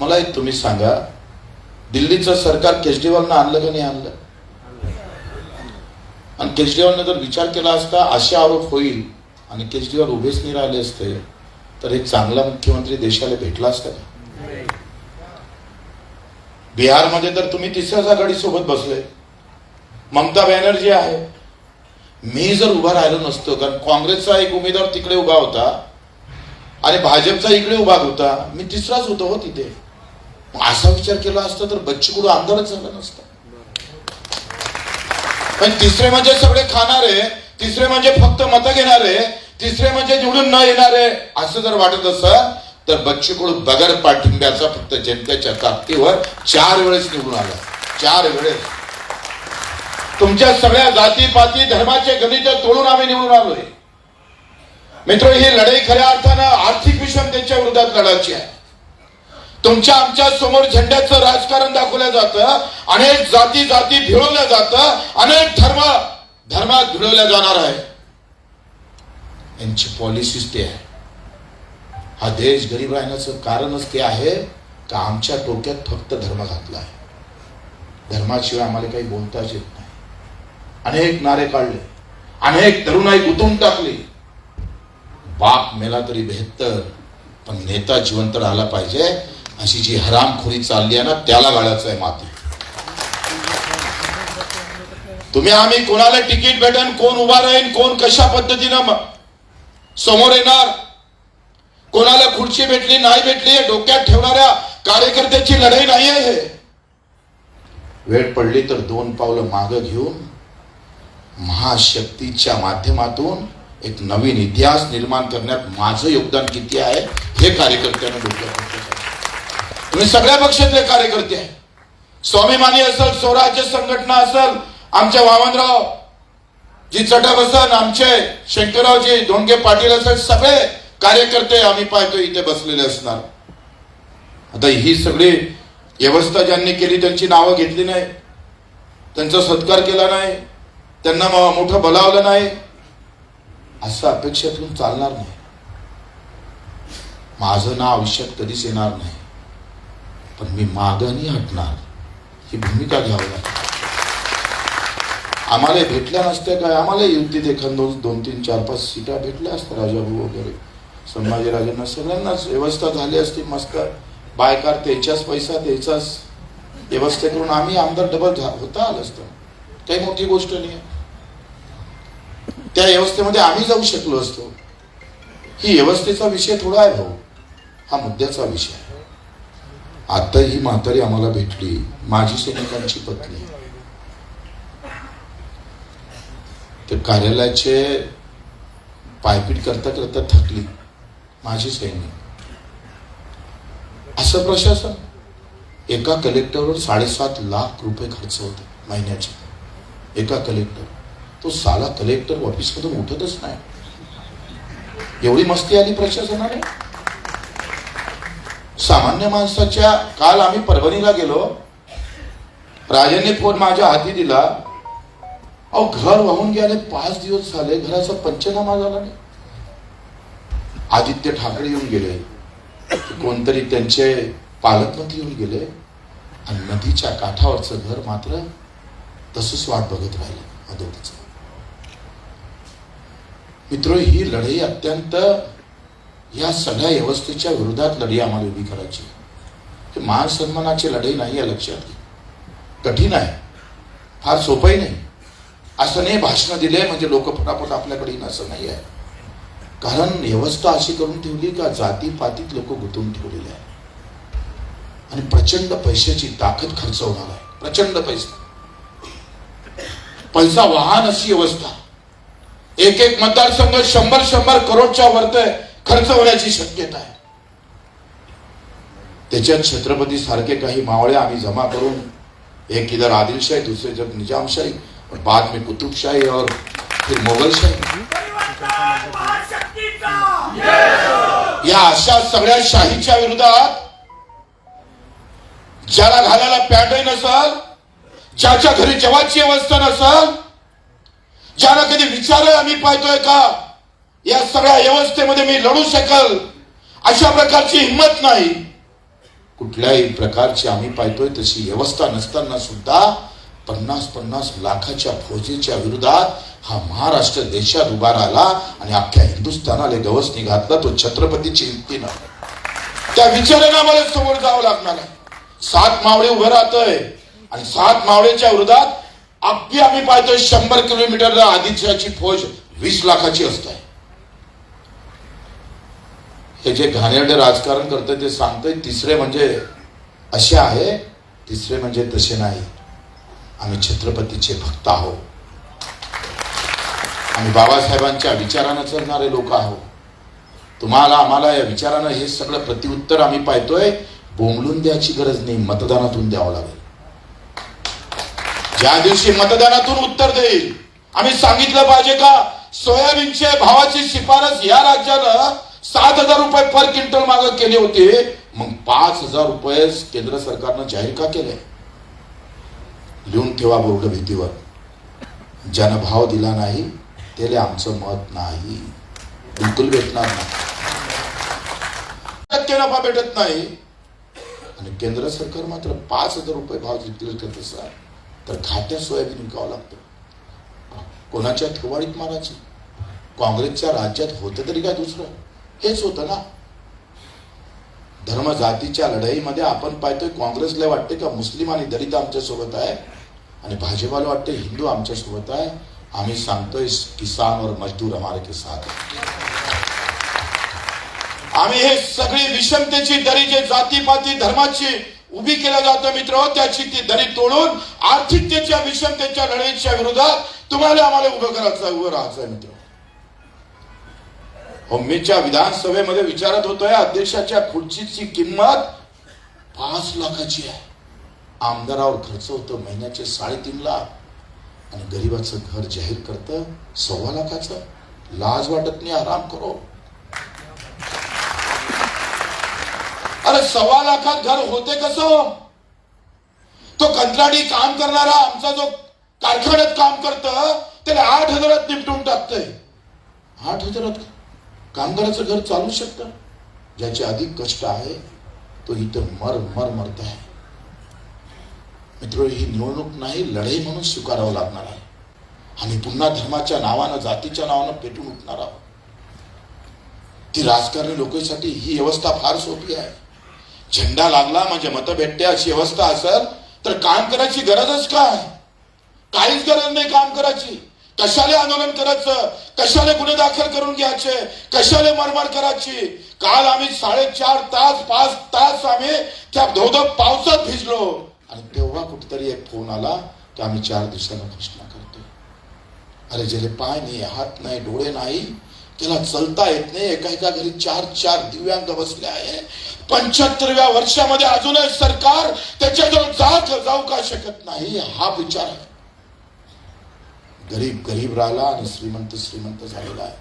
मला एक तुम्ही सांगा दिल्लीचं सरकार केजरीवालनं आणलं की नाही आणलं? आणि केजरीवालनं जर विचार केला असता असे आरोप होईल आणि केजरीवाल उभेच नाही राहिले असते तर एक चांगला मुख्यमंत्री देशाला भेटला असता का? बिहारमध्ये तर तुम्ही तिसऱ्याच आघाडीसोबत बसले. ममता बॅनर्जी आहे. मी जर उभा राहिलो नसतो कारण काँग्रेसचा एक उमेदवार तिकडे उभा होता आणि भाजपचा इकडे उभा होता मी तिसराच होतो हो तिथे. असा विचार केला असता तर बच्ची कडू आमदारच झाला नसता. पण तिसरे म्हणजे सगळे खाणारे तिसरे म्हणजे फक्त मतं घेणारे तिसरे म्हणजे निवडून न येणारे असं जर वाटत असं तर बच्चू कडू बगर पाठिंब्याचा फक्त जनतेच्या ताकदीवर चार वेळेस निवडून आला. चार वेळेस. तुमच्या सगळ्या जाती पाती धर्माचे गणित तोडून आम्ही निवडून आलोय. मित्र ही लढाई खऱ्या अर्थानं आर्थिक विषमतेच्या विरोधात लढायची आहे. तुमच्या आमच्यासमोर झेंड्याचं राजकारण दाखवलं जातं अनेक जाती जाती भिळवल्या जातं अनेक धर्म धर्मात भिळवल्या जाणार आहे. यांची पॉलिसीच ते आहे. हा देश गरीब राहण्याचं कारणच ते आहे का आमच्या डोक्यात फक्त धर्म घातला आहे? धर्माशिवाय आम्हाला काही बोलताच येत नाही. अनेक नारे काढले अनेक तरुणाई गुंतवून टाकली. बाप मेला तरी बेहत्तर पण नेता जिवंत राहिला पाहिजे. अशी जी हरामखोरी चालली आहे ना त्याला गाळायचं आहे माती. तुम्ही आम्ही कोणाला तिकीट भेटन कोण उभा राहील कोण कशा पद्धतीनं समोर येणार? कोणाला खुर्ची भेटली नाही भेटली डोक्यात ठेवणाऱ्या कार्यकर्त्याची लढाई नाही आहे हे. वेळ पडली तर दोन पावलं मागं घेऊन महाशक्तीच्या माध्यमातून एक नवीन इतिहास निर्माण करण्यात माझं योगदान किती आहे हे कार्यकर्त्यांना डोक्यात मी सगळ्या पक्षातले कार्यकर्ते आहे. स्वाभिमानी असेल स्वराज्य संघटना असेल आमच्या वामनराव जी चटप असेल आमचे शंकररावजी धोंडगे पाटील असेल सगळे कार्यकर्ते आम्ही पाहतो इथे बसलेले असणार. आता ही सगळी व्यवस्था ज्यांनी केली त्यांची नावं घेतली नाही. त्यांचा सत्कार केला नाही. त्यांना मोठं बोलावलं नाही. असं अपेक्षेतून चालणार नाही. माझं नाव आयुष्यात कधीच येणार नाही. पण मी मागं नाही हटणार. ही भूमिका घ्यावी लागते आम्हाला भेटल्या नसत्या काय? आम्हाला युतीत एखाद दोन दोन तीन चार पाच सीटा भेटल्या असत्या राजाभाऊ वगैरे. संभाजीराजांना सगळ्यांनाच व्यवस्था झाली असती मस्त बायकार त्याच्याच पैसा त्याचाच व्यवस्था करून आम्ही आमदार डबल होता आलं असतं. काही मोठी गोष्ट नाही आहे. त्या व्यवस्थेमध्ये आम्ही जाऊ शकलो असतो. ही व्यवस्थेचा विषय थोडा आहे भाऊ. हा मुद्द्याचा विषय आहे. आता ही म्हातारी आम्हाला भेटली. माझी सैनिकांची पत्नी. ते कार्यालयाचे पायपीट करता करता थकली. माझी सैनिक. असं प्रशासन? एका कलेक्टरवर साडेसात लाख रुपये खर्च होतो महिन्याचे. एका कलेक्टर तो साला कलेक्टर ऑफिसमधून उठतच नाही. एवढी मस्ती आली प्रशासनाने? सामान्य माणसाच्या काल आम्ही परभणीला गेलो. राजाने फोन माझ्या हाती दिला. अहो घर वाहून गेले पाच दिवस झाले घराचा पंचनामा झाला नाही. आदित्य ठाकरे येऊन गेले. कोणतरी त्यांचे पालकमंत्री येऊन गेले. आणि नदीच्या काठावरचं घर मात्र तसंच वाट बघत राहिलं अदोतीचं मित्र ही लढाई अत्यंत या सगळ्या व्यवस्थेच्या विरोधात लढाई आम्हाला उभी करायची ते मान सन्मानाची लढाई नाही आहे लक्षात घे कठीण आहे. फार सोपंही नाही. असं नाही भाषणं दिले म्हणजे लोक फटाफट आपल्याकडे येईन असं नाही आहे. कारण व्यवस्था अशी करून ठेवली का जातीपातीत लोक गुंतवून ठेवलेले आहे आणि प्रचंड पैशाची ताकद खर्च होणार आहे. प्रचंड पैसा. पैसा वाहन अशी व्यवस्था. एक एक मतदारसंघ शंभर शंभर करोडच्या वरत खर्च होण्याची शक्यता आहे. त्याच्यात छत्रपती सारखे काही मावळे आम्ही जमा करून एक इधर आदिलशाही दुसरे जब निजामशाही और बाद में कुतुबशाही और फिर मोगलशाही. या अशा सगळ्या शाहीच्या विरोधात ज्याला घालायला पॅन्टही नसल ज्याच्या घरी जेवाची अवस्था नसल ज्याला कधी विचारलं आम्ही पाहतोय का? या सगळ्या व्यवस्थेमध्ये मी लढू शकल. अशा प्रकारची हिंमत नाही. कुठल्याही प्रकारची आम्ही पाहतोय तशी व्यवस्था नसताना सुद्धा पन्नास पन्नास लाखाच्या फौजेच्या विरोधात हा महाराष्ट्र देशात उभा राहिला आणि अख्ख्या हिंदुस्थानाला गवस निघातला तो छत्रपतीची युक्तीनं. त्या विचारानं आम्हाला समोर जावं लागणार आहे. सात मावळे उभं राहतोय आणि सात मावळेच्या विरोधात अगदी आम्ही पाहतोय शंभर किलोमीटर आधीची फौज वीस लाखाची असते. हे जे घाणेरडे राजकारण करतंय ते सांगतंय तिसरे म्हणजे असे आहे तिसरे म्हणजे तसे नाही. आम्ही छत्रपतीचे भक्त आहोत. आम्ही बाबासाहेबांच्या विचारानं चढणारे लोक आहोत. तुम्हाला आम्हाला या विचारानं हे सगळं प्रतिउत्तर आम्ही पाहतोय. बोंबलून द्यायची गरज नाही मतदानातून द्यावं लागेल. ज्या दिवशी मतदानातून उत्तर देईल आम्ही सांगितलं पाहिजे का सोयाबीनच्या भावाची शिफारस या राज्यानं सात हजार रुपये पर क्विंटल माग केले होते. मग पाच हजार रुपये केंद्र सरकारनं जाहीर का केले? लिहून ठेवा बोर्ड भीतीवर. ज्यानं भाव दिला नाही त्याला आमचं मत नाही. बिलकुल भेटणार नाही. टक्के नफा भेटत नाही. आणि केंद्र सरकार मात्र पाच हजार रुपये भाव जिंकले करत असाल तर खात्यात सोयाबीन विकावं लागतं. कोणाच्या ठेवाडीत मारायची काँग्रेसच्या राज्यात होतं तरी काय दुसरं? हेच होतं ना. धर्म जातीच्या लढाईमध्ये आपण पाहतोय काँग्रेसला वाटते का मुस्लिम आणि दलित आमच्यासोबत आहे आणि भाजपाला वाटते हिंदू आमच्यासोबत आहे. आम्ही सांगतोय किसान और मजदूर हमारे के साथ आम्ही हे सगळी विषमतेची दरी जे जातीपाती धर्माची उभी केला जातो मित्र त्याची ती दरी तोडून आर्थिकतेच्या विषमतेच्या लढाईच्या विरोधात तुम्हाला आम्हाला उभं करायचं उभं राहायचं आहे मित्र. होम्मीच्या विधानसभेमध्ये विचारत होतोय अध्यक्षाच्या खुर्चीची किंमत पाच लाखाची आहे. आमदारावर खर्च होतो महिन्याचे साडेतीन लाख. आणि गरीबाचं घर जाहीर करतं सव्वा लाखाचं. लाज वाटत नाही आराम करो. अरे सव्वा लाखात घर होते कसं? तो कंत्राटी काम करणारा आमचा जो कारखान्यात काम करत त्याला आठ हजारात निपटून टाकतंय. आठ हजारात कामगाराचं घर चालू शकतं. ज्याचे अधिक कष्ट आहे तो इथं मर मर मरत आहे. मित्र ही निवडणूक नाही लढाई म्हणून स्वीकारावं लागणार आहे. आम्ही पुन्हा धर्माच्या नावानं जातीच्या नावानं पेटून उठणार आहोत. ती राजकारणी लोकांसाठी ही व्यवस्था फार सोपी आहे. झेंडा लागला म्हणजे मत भेटते अशी व्यवस्था असेल तर काम करायची गरजच काय? काहीच गरज नाही काम करायची. कशाले आंदोलन करायचं? कशाले गुन्हे दाखल करून घ्यायचे? कशाले मरमर करायची? काल आम्ही साडेचार तास पाच तास आम्ही त्या धोधब पावसात भिजलो. आणि तेव्हा कुठेतरी एक फोन आला की आम्ही चार दिवसांना घोषणा करतोय. अरे ज्याला पाय नाही हात नाही डोळे नाही त्याला चलता येत नाही एका एका घरी चार चार दिव्यांग बसले आहे. पंच्याहत्तरव्या वर्षामध्ये अजूनही सरकार त्याच्याजवळ जात जाऊ का शकत नाही हा विचार आहे. गरीब गरीब राहिला आणि श्रीमंत श्रीमंत झालेला आहे.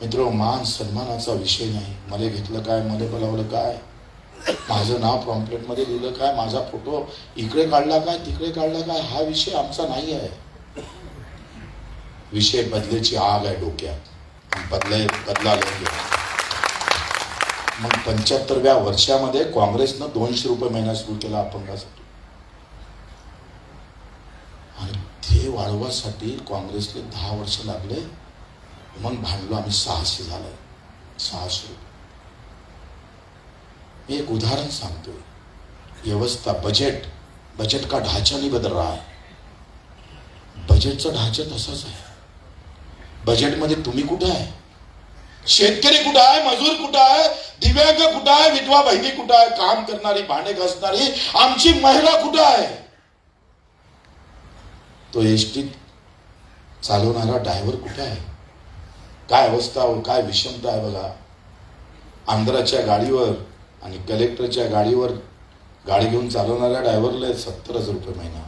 मित्र मान सन्मानाचा विषय नाही. मला घेतलं काय मला बोलावलं काय? माझं नाव पॉम्पलेटमध्ये लिहिलं काय? माझा फोटो इकडे काढला काय तिकडे काढला काय? हा विषय आमचा नाही आहे विषय बदलेची आग आहे डोक्यात. बदले बदला मग पंच्याहत्तरव्या वर्षामध्ये काँग्रेसनं दोनशे रुपये महिना सुरू केला अपंगासाठी आणि वाढवण्यासाठी काँग्रेसले दहा वर्ष लागले. मग भांडलो आम्ही सहाशे झालं सहाशे. मी एक उदाहरण सांगतोय. व्यवस्था बजेट बजेट का ढांचा नाही बदल रहा है बजेटचा ढांचा तसाच आहे. बजेटमध्ये तुम्ही कुठं आहे? शेतकरी कुठं आहे? मजूर कुठं आहे? दिव्यांग कुठं आहे? विधवा बहिणी कुठं आहे? काम करणारी भांडे घासणारी आमची महिला कुठं आहे? तो एसटी चालवणारा ड्रायव्हर कुठे आहे? काय अवस्था हो काय विषमता आहे बघा. आंध्राच्या गाडीवर आणि कलेक्टरच्या गाडीवर गाडी घेऊन चालवणाऱ्या ड्रायव्हरला सत्तर हजार रुपये महिना.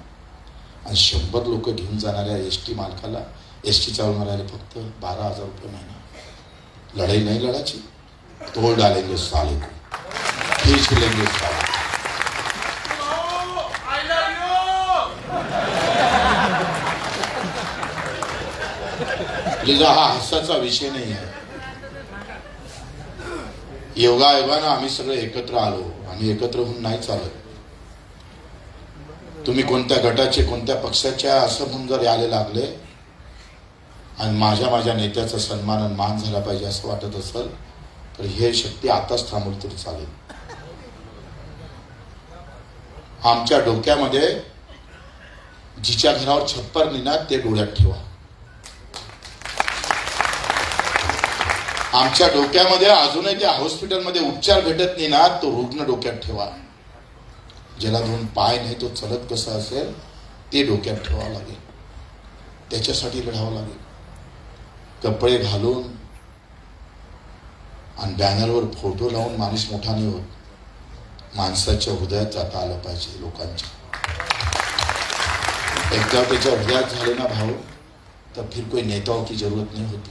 आणि शंभर लोक घेऊन जाणाऱ्या एस टी मालकाला एस टी चालवणाऱ्याला फक्त बारा हजार रुपये महिना. लढाई नाही लढायची. तोड़ डालेंगे साले को. खींच लेंगे साले लिजा हा हसाचा विषय नाही आहे. योगायोगानं आम्ही सगळे एकत्र आलो आणि एकत्र होऊन नाही चालत. तुम्ही कोणत्या गटाचे कोणत्या पक्षाच्या असं म्हणून जर यायला लागले आणि माझ्या माझ्या नेत्याचा सन्मान आणि मान झाला पाहिजे असं वाटत असेल तर हे शक्ती आताच थांबवली तरी चालेल. आमच्या डोक्यामध्ये जिच्या घरावर छप्पर निना ते डोळ्यात ठेवा. आमच्या डोक्यामध्ये अजूनही त्या हॉस्पिटलमध्ये उपचार भेटत नाही ना तो रुग्ण डोक्यात ठेवा. ज्याला दोन पाय नाही तो चलत कसा असेल ते डोक्यात ठेवावं लागेल. त्याच्यासाठी लढावं लागेल. कपडे घालून आणि बॅनरवर फोटो लावून माणूस मोठा नाही होत. माणसाच्या हृदयात जाता आलं पाहिजे लोकांच्या. एकदा त्याच्या हृदयात झाले ना भाऊ तर फिर कोई नेताओं की जरूरत नहीं होती.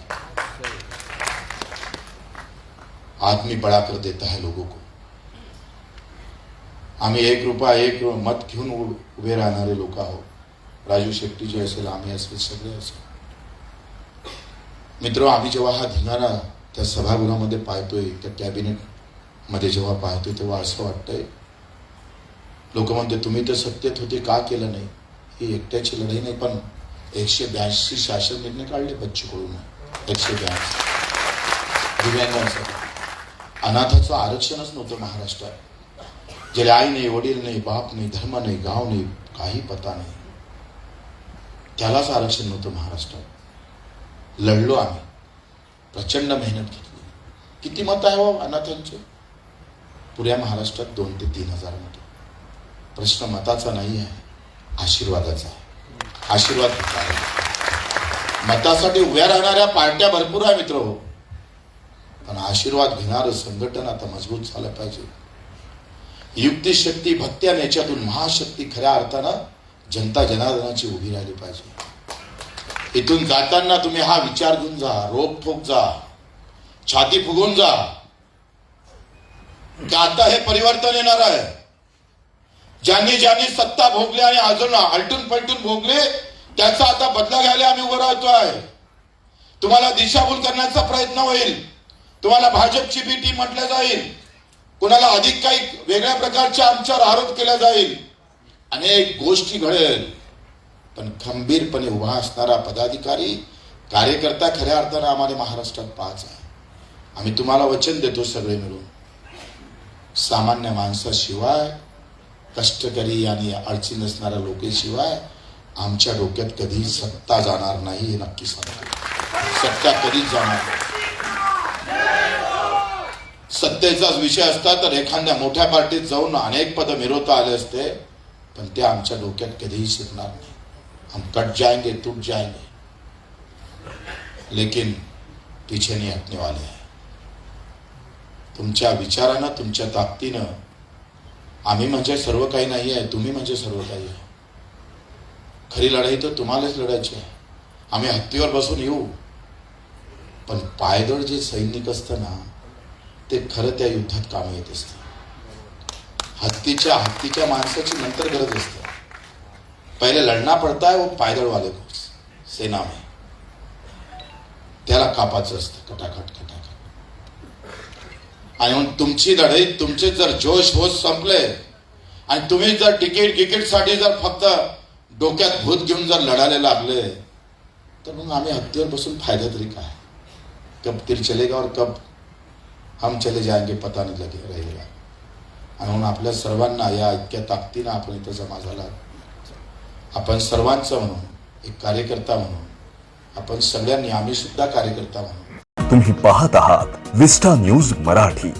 आदमी बड़ा कर देता है लोगों को। आम्ही एक रुपया एक मत घेऊन उ- उभे राहणारे लोक आहोत राजू शेट्टी जे असेल आम्ही असेल सगळे असेल मित्र आम्ही जेव्हा हा धिंगाणा त्या सभागृहामध्ये पाहतोय त्या कॅबिनेटमध्ये जेव्हा पाहतोय तेव्हा असं वाटतंय लोक म्हणते तुम्ही तर सत्तेत होते का केलं नाही? ही एकट्याची लढाई नाही पण एकशे ब्याऐंशी शासन निर्णय काढले बच्चूकडून एकशे ब्याऐंशी. दिव्यांगांसाठी. अनाथाचं आरक्षणच नव्हतं महाराष्ट्रात. ज्याला आई नाही वडील नाही बाप नाही धर्म नाही गाव नाही काही पता नाही. त्यालाच आरक्षण नव्हतं महाराष्ट्रात. लढलो आम्ही. प्रचंड मेहनत घेतली. किती मत आहे बाबा अनाथांचे? पुऱ्या महाराष्ट्रात दोन ते तीन हजार मत. प्रश्न मताचा नाही आहे आशीर्वादाचा आहे. आशीर्वाद मतासाठी उभ्या राहणाऱ्या पार्ट्या भरपूर आहे मित्र हो. पण आशीर्वाद घेणारं संघटन आता मजबूत झालं पाहिजे. युक्ती शक्ती भक्ती आणि याच्यातून महाशक्ती खऱ्या अर्थानं जनता जनार्दनाची उभी राहिली पाहिजे. इथून जाताना तुम्ही हा विचार घेऊन जा रोप ठोक जा छाती फुगून जा. आता हे परिवर्तन येणार आहे. ज्यांनी ज्यांनी सत्ता भोगली आणि अजून आलटून पलटून भोगले त्याचा आता बदला घ्यायला आम्ही उभं राहतो आहे तुम्हाला दिशाभूल करण्याचा प्रयत्न होईल. तुम्हाला भाजपची बी टीम म्हटलं जाईल. कुणाला अधिक काही वेगळ्या प्रकारच्या आमच्यावर आरोप केला जाईल. अनेक गोष्टी घडेल. पण खंबीरपणे उभा असणारा पदाधिकारी कार्यकर्ता खऱ्या अर्थानं आम्हाला महाराष्ट्रात पाच आहे. आम्ही तुम्हाला वचन देतो सगळे मिळून. सामान्य माणसाशिवाय कष्टकरी आणि अडचणी नसणाऱ्या लोकांशिवाय आमच्या डोक्यात कधी सत्ता जाणार नाही हे नक्की सांगतो. सत्ता कधीच जाणार नाही. सत्तेचाच विषय असता तर एखाद्या मोठ्या पार्टीत जाऊन अनेक पद मिरवता आले असते पण ते आमच्या डोक्यात कधीही शिरणार नाही. हम कट जाएंगे टूट जाएंगे लेकिन पीछे नहीं हटने वाले हैं. तुमच्या विचारानं तुमच्या ताकदीनं आम्ही म्हणजे सर्व काही नाही आहे तुम्ही म्हणजे सर्व काही आहे. खरी लढाई तर तुम्हालाच लढायची आहे. आम्ही हत्तीवर बसून येऊ. पण पायदळ जे सैनिक असतं ना ते खरं त्या युद्धात कामी येत असतं. हत्तीच्या हत्तीच्या माणसाची नंतर गरज असते. पहिले लढना पडता है वो वाले को सेना में त्याला कापाचं असतं. कटाकट कटाकट. आणि मग तुमची लढाई तुमचे जर जोश होश संपले आणि तुम्ही जर तिकीट गिकीटसाठी जर फक्त डोक्यात भूत घेऊन जर लढायला लागले तर मग आम्ही हत्तीवर बसून फायदा तरी काय? कब तिरचलेगा और कब हम चले जाएंगे पता नहीं लगे रहेगा। आणि म्हणून आपल्या सर्वांना या इतक्या ताकदीनं आपण इथं जमा झाला आपण सर्वांचं म्हणून एक कार्यकर्ता म्हणून आपण सगळ्यांनी आम्ही सुद्धा कार्यकर्ता म्हणून. तुम्ही पाहत आहात विस्टा न्यूज मराठी.